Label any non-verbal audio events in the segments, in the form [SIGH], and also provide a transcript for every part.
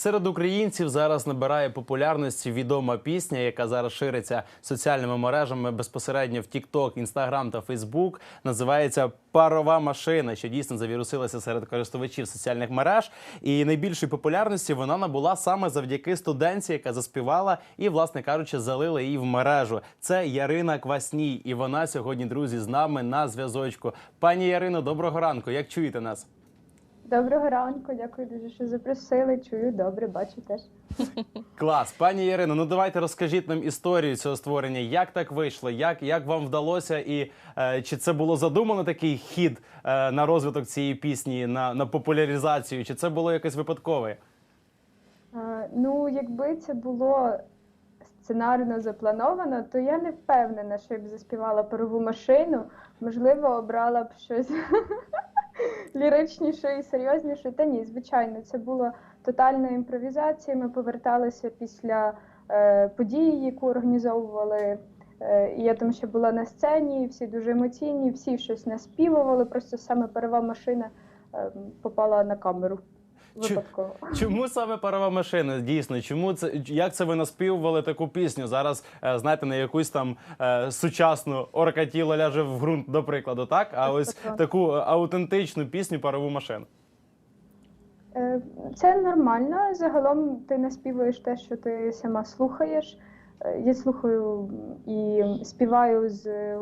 Серед українців зараз набирає популярності відома пісня, яка зараз шириться соціальними мережами безпосередньо в TikTok, Instagram та Facebook. Називається Парова машина, що дійсно завірусилася серед користувачів соціальних мереж. І найбільшої популярності вона набула саме завдяки студентці, яка заспівала і, власне кажучи, залила її в мережу. Це Ярина Квасній, і вона сьогодні, друзі, з нами на зв'язочку. Пані Ярино, доброго ранку. Як чуєте нас? Доброго ранку, дякую дуже, що запросили. Чую, добре, бачу теж. Клас, пані Ярино, ну давайте розкажіть нам історію цього створення. Як так вийшло? Як, як вам вдалося, і е, чи це було задумано такий хід е, на розвиток цієї пісні, на, на популяризацію, чи це було якось випадкове? А, ну, якби це було сценарно заплановано, то я не впевнена, що я б заспівала парову машину. Можливо, обрала б щось [LAUGHS] ліричніше і серйозніше. Та ні, звичайно, це була тотальна імпровізація. Ми поверталися після е, події, яку організовували. Е, і я там ще була на сцені, всі дуже емоційні, всі щось наспівували. Просто саме парова машина е, попала на камеру. Випадково. Чому саме парова машина? Дійсно, чому це як це ви наспівували таку пісню? Зараз е, знаєте, на якусь там е, сучасну орка тіло ляже в ґрунт, до прикладу, так? А ось таку е, аутентичну пісню парову машину. Е, Це нормально. Загалом ти наспівуєш те, що ти сама слухаєш. Е, Я слухаю і співаю з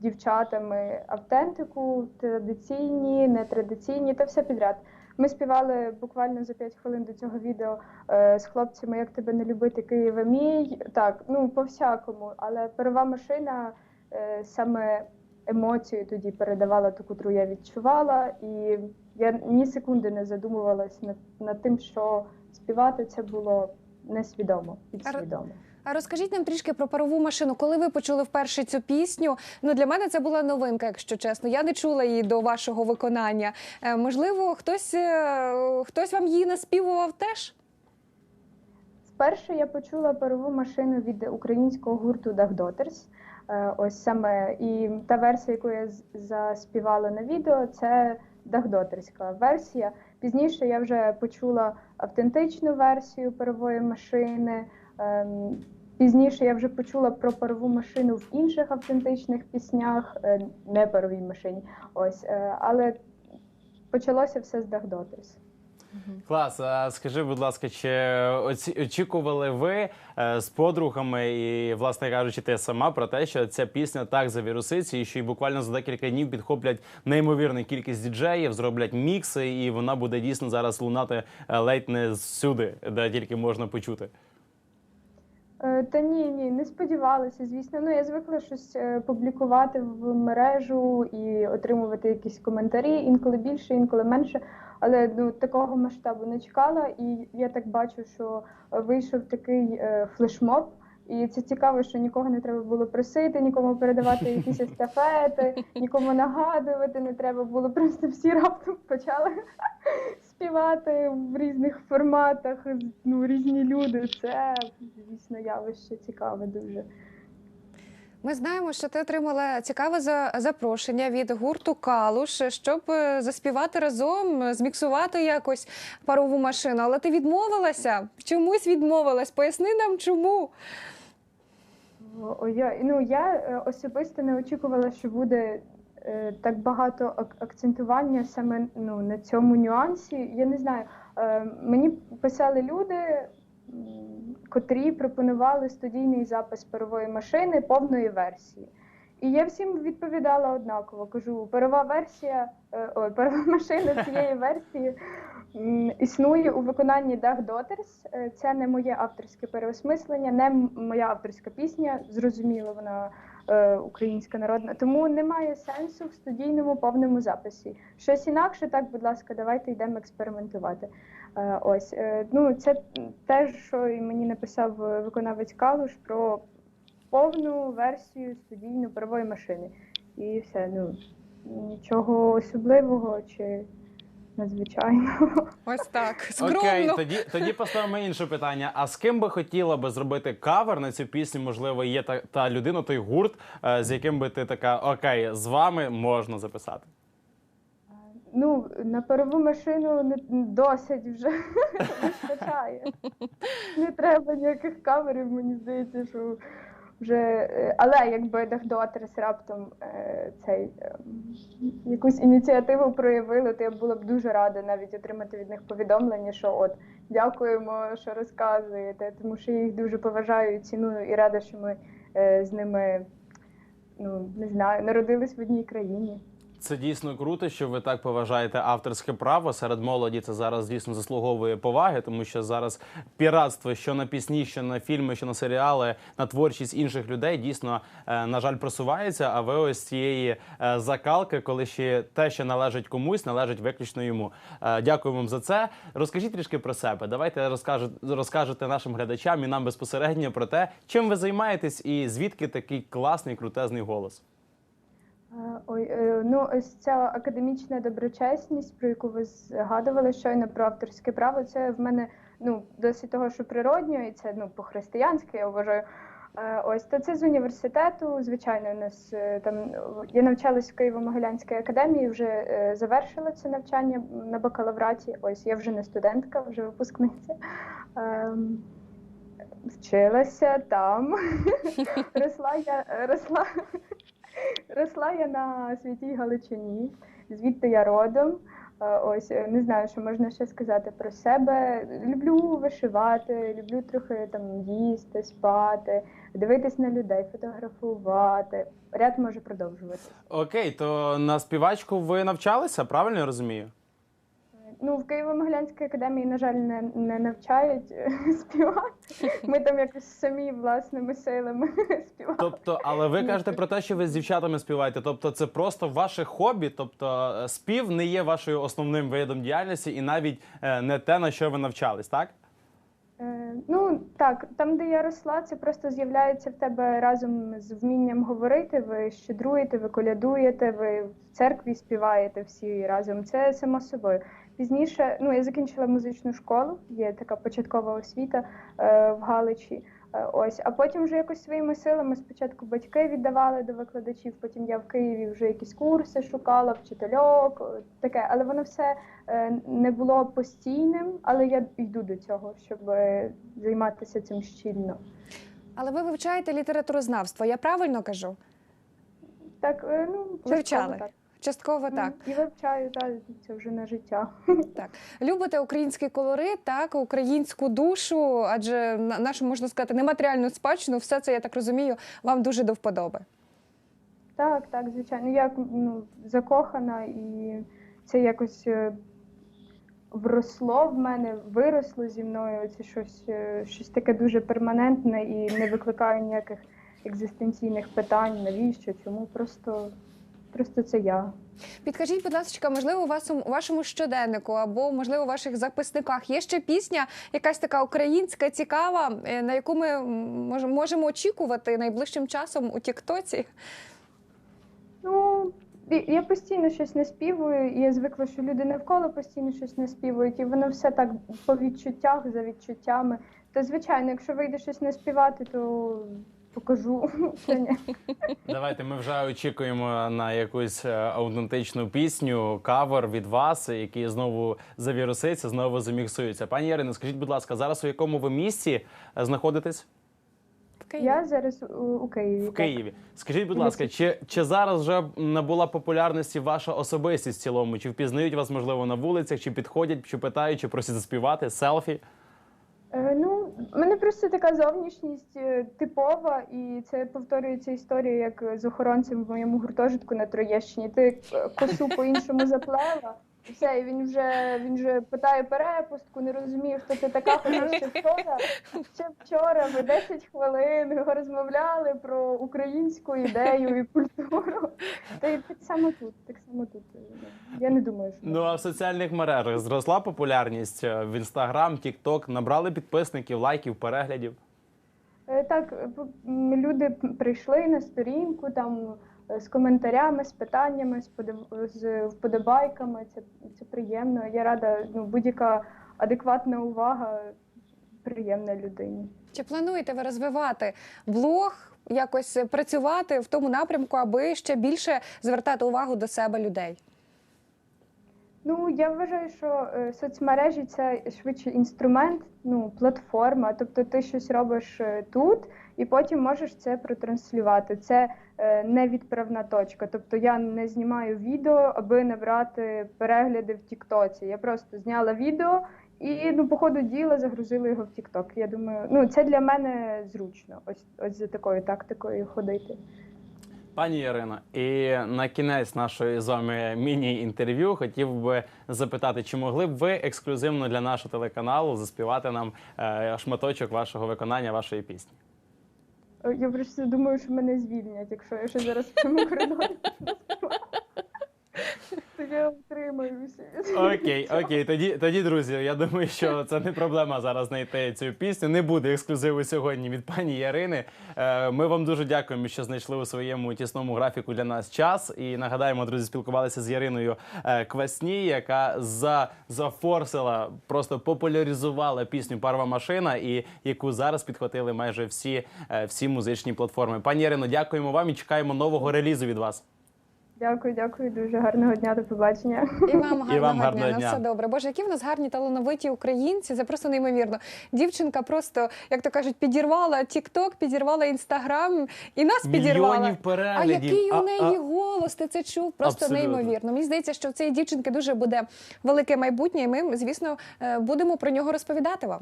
дівчатами автентику, традиційні, нетрадиційні та все підряд. Ми співали буквально за 5 хвилин до цього відео е, з хлопцями Як тебе не любити, Києва мій. Так, ну по всякому. Але перова машина е, саме емоцію тоді передавала ту, котру я відчувала, і я ні секунди не задумувалась над, над тим, що співати це було несвідомо, підсвідомо. Розкажіть нам трішки про парову машину. Коли ви почули вперше цю пісню? Ну для мене це була новинка, якщо чесно. Я не чула її до вашого виконання. Е, можливо, хтось, е, хтось вам її наспівував теж? Вперше я почула парову машину від українського гурту Daughters. Е, Ось саме і та версія, яку я заспівала на відео, це дагдотерська версія. Пізніше я вже почула автентичну версію парової машини. Пізніше я вже почула про парову машину в інших автентичних піснях, е, не паровій машині. Ось, е, але почалося все з Дагдотерс. Клас. А скажи, будь ласка, чи оці- очікували ви е, з подругами і, власне кажучи, ти сама про те, що ця пісня так завіруситься, і що й буквально за декілька днів підхоплять неймовірну кількість діджеїв, зроблять мікси, і вона буде дійсно зараз лунати ледь не всюди, де тільки можна почути. Е, Та ні, ні, не сподівалася, звісно. Ну я звикла щось е, публікувати в мережу і отримувати якісь коментарі, інколи більше, інколи менше. Але ну такого масштабу не чекала. І я так бачу, що вийшов такий е, флешмоб. І це цікаво, що нікого не треба було просити, нікому передавати якісь [LAUGHS] естафети, нікому нагадувати не треба було. Просто всі раптом почали співати в різних форматах. Ну, різні люди. Це, звісно, явище цікаве дуже. Ми знаємо, що ти отримала цікаве за- запрошення від гурту Калуш, щоб е, заспівати разом, зміксувати якось парову машину. Але ти відмовилася? Чомусь відмовилась? Поясни нам, чому. О, я, ну, я е, особисто не очікувала, що буде так багато акцентування саме ну, на цьому нюансі. Я не знаю. Е, мені писали люди, котрі пропонували студійний запис парової машини повної версії. І я всім відповідала однаково. Кажу, парова версія, е, ой, парова [LAUGHS] машина цієї [LAUGHS] версії існує у виконанні Daughters. Е, Це не моє авторське переосмислення, не моя авторська пісня. Зрозуміло, вона е, українська народна. Тому немає сенсу в студійному повному записі. Щось інакше, так, будь ласка, давайте йдемо експериментувати. Е, Ось е, ну це те, що і мені написав е, виконавець Калуш про повну версію студійної парової машини. І все, ну нічого особливого чи надзвичайного. Ось так, Окей, тоді, тоді поставимо інше питання. А з ким би хотіла би зробити кавер на цю пісню? Можливо, є та, та людина, той гурт, е, з яким би ти така окей, з вами можна записати. Ну, на парову машину не досить вже вистачає. [LAUGHS] Не треба ніяких камерів, мені здається, що вже. е, Але якби Дахдотерс раптом е, цей е, якусь ініціативу проявили, то я була б дуже рада навіть отримати від них повідомлення, що от дякуємо, що розказуєте, тому що їх дуже поважаю і ціную, і рада, що ми з ними ну не знаю, народились в одній країні. Це дійсно круто, що ви так поважаєте авторське право серед молоді. Це зараз дійсно заслуговує поваги, тому що зараз піратство, що на пісні, що на фільми, що на серіали, на творчість інших людей, дійсно е, на жаль просувається. А ви ось цієї е, закалки, коли ще те, що належить комусь, належить виключно йому. Е, Дякую вам за це. Розкажіть трішки про себе. Давайте розкажете, розкажете нашим глядачам і нам безпосередньо про те, чим ви займаєтесь і звідки такий класний крутезний голос. Е, Ой, е, ну ось ця академічна доброчесність, про яку ви згадували щойно про авторське право, це в мене ну досить того, що природньо, і це ну по-християнськи, я вважаю. Е, Ось то це з університету. Звичайно, у нас там я навчалась в Києво-Могилянській академії, вже завершила це навчання на бакалавраті. Ось я вже не студентка, вже випускниця. Ем, Вчилася там. [LAUGHS] росла я росла. Росла я на святій Галичині, звідти я родом. Е, Ось е, не знаю, що можна ще сказати про себе. Люблю вишивати, люблю трохи там їсти, спати, дивитись на людей, фотографувати. Ряд може продовжувати. Окей, то на співачку ви навчалися, правильно я розумію? Ну, в Києво-Могилянській академії, на жаль, не, не навчають е, [LAUGHS] співати. Ми там якось самі власними силами [LAUGHS] співали. Тобто, але ви кажете про те, що ви з дівчатами співаєте. Тобто, це просто ваше хобі. Тобто, е, спів не є вашою основним видом діяльності, і навіть е, не те, на що ви навчались, так? Ну так, там, де я росла, це просто з'являється в тебе разом з вмінням говорити. Ви щедруєте, ви колядуєте, ви в церкві співаєте всі разом. Це само собою. Пізніше, ну я закінчила музичну школу, є така початкова освіта е, в Галичі. Е, ось, а потім вже якось своїми силами спочатку батьки віддавали до викладачів, потім я в Києві вже якісь курси шукала, вчительок, таке, але воно все е, не було постійним, але я йду до цього, щоб е, займатися цим щільно. Але ви вивчаєте літературознавство, я правильно кажу? Так, е, ну Вивчали. так. Частково так. Мгм. І вивчаю, так, це вже на життя. Так, любите український колорит, так, українську душу, адже на- нашу можна сказати нематеріальну спадщину, все це я так розумію, вам дуже до вподоби. Так, так, звичайно. Я ну, закохана і це якось е, вросло в мене, виросло зі мною. Це щось, е, щось таке дуже перманентне і не викликає ніяких екзистенційних питань, навіщо, чому. Просто, просто це я. Підкажіть, будь ласка, можливо, у вас у вашому щоденнику або можливо у ваших записниках є ще пісня, якась така українська, цікава, е, на яку ми можемо очікувати найближчим часом у Тіктоці? Ну, я постійно щось наспівую, і я звикла, що люди навколо постійно щось наспівують, і воно все так по відчуттях, за відчуттями. То, звичайно, якщо вийде щось наспівати, то покажу. [LAUGHS] Давайте ми вже очікуємо на якусь е, автентичну пісню, кавер від вас, який знову завіруситься, знову заміксується. Пані Ірино, скажіть, будь ласка, зараз у якому ви місці е, знаходитесь? Києві? Я зараз у, Києві. В так. Києві. Скажіть, будь ласка, чи, чи зараз вже набула популярності ваша особистість в цілому? Чи впізнають вас, можливо, на вулицях, чи підходять, чи питають, чи просять заспівати селфі? Е, Ну, мене просто така зовнішність е, типова, і це повторюється історія, як з охоронцем в моєму гуртожитку на Троєщині. Ти е, косу по-іншому заплела, все, і він вже він вже питає перепустку, не розуміє, хто ти така. Хоча ще вчора, ще вчора ви 10 хвилин розмовляли про українську ідею і культуру. Та й так само тут, так само тут. Я не думаю, що Ну а в соціальних мережах зросла популярність е, в інстаграм, тікток, набрали підписників, лайків, переглядів. Е, Так, люди прийшли на сторінку там з коментарями, з питаннями, з з вподобайками. Це, це приємно. Я рада, ну, будь-яка адекватна увага приємна людині. Чи плануєте ви розвивати блог, якось працювати в тому напрямку, аби ще більше звертати увагу до себе людей? Ну, я вважаю, що е, соцмережі це швидше інструмент, ну, платформа. Тобто ти щось робиш е, тут і потім можеш це протранслювати. Це е, не відправна точка. Тобто я не знімаю відео, аби набрати перегляди в Тіктоці. Я просто зняла відео і ну, по ходу діла загрузила його в Тікток. Я думаю, ну це для мене зручно. Ось ось за такою тактикою ходити. Пані Ірино, і на кінець нашої з вами міні-інтерв'ю хотів би запитати, чи могли б ви ексклюзивно для нашого телеканалу заспівати нам е, шматочок вашого виконання, вашої пісні? Е, Я просто думаю, що мене звільнять, якщо я ще зараз в цьому коридорі. Утримаюся. Окей, окей. Тоді, тоді, друзі, я думаю, що це не проблема зараз знайти цю пісню. Не буде ексклюзиву сьогодні від пані Ярини. Е, Ми вам дуже дякуємо, що знайшли у своєму тісному графіку для нас час. І нагадаємо, друзі, спілкувалися з Яриною е, Квасні, яка за зафорсила, просто популяризувала пісню Парова машина, і яку зараз підхватили майже всі, е, всі музичні платформи. Пані Ярино, дякуємо вам і чекаємо нового релізу від вас. Дякую, дякую. Дуже гарного дня. До побачення. І вам [LAUGHS] гарного, вам дня. гарного На дня. все добре. Боже, які в нас гарні талановиті українці. Це просто неймовірно. Дівчинка просто, як то кажуть, підірвала TikTok, підірвала Інстаграм і нас підірвала. Мільйонів А який А- у неї а- голос? Ти це чув? Просто Абсолютно. неймовірно. Мені здається, що в цієї дівчинки дуже буде велике майбутнє, і ми, звісно, е, будемо про нього розповідати вам.